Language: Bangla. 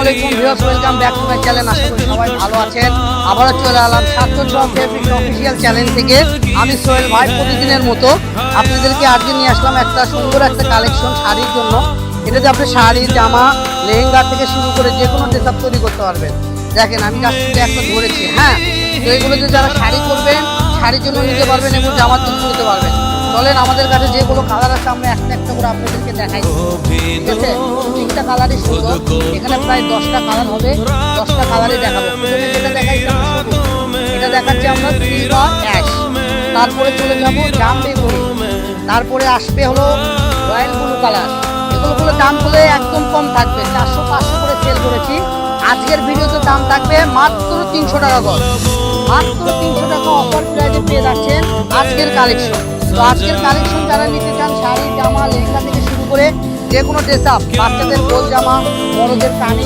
আলাইকুম viewers, welcome back to my channel. আশা করি সবাই ভালো আছেন। আবারও চলে এলাম অফিসিয়াল চ্যানেল থেকে। আমি সোহেল ভাই, প্রতিদিনের মতো আপনাদেরকে আজকে নিয়ে আসলাম একটা সুন্দর একটা কালেকশন শাড়ির জন্য। এটাতে আপনি শাড়ি, জামা, লেহেঙ্গা থেকে শুরু করে যে কোনো ড্রেস তৈরি করতে পারবেন। দেখেন, আমি কাছ থেকে একটা ধরেছি হ্যাঁ? তো এগুলোতে যারা শাড়ি করবেন, শাড়ির জন্য নিতে পারবেন এবং জামার জন্য নিতে পারবেন। চলেন আমাদের কাছে যেগুলো কালার আছে, আমরা একটা একটা করে আপনাদেরকে দেখাই। তিনটা কালারই সুন্দর এখানে প্রায় দশটা কালার হবে। দশটা কালারই দেখাবো। এটা দেখাচ্ছি আমরা তারপরে চলে যাব জাম তারপরে আসবে হলো রয়্যাল ব্লু কালার এগুলোগুলো দাম দামগুলো একদম কম থাকবে। চারশো পাঁচশো করে সেল করেছি। আজকের ভিডিওতে দাম থাকবে মাত্র তিনশো টাকা করে মাত্র তিনশো টাকা অফার প্রাইজে পেয়ে যাচ্ছেন আজকের কালেকশন তো আজকের কালেকশন যারা নিতে চান, শাড়ি, জামা, লেহেঙ্গা থেকে শুরু করে যে কোনো ড্রেস আপ বাচ্চাদের গোল জামা, বড়দের কানি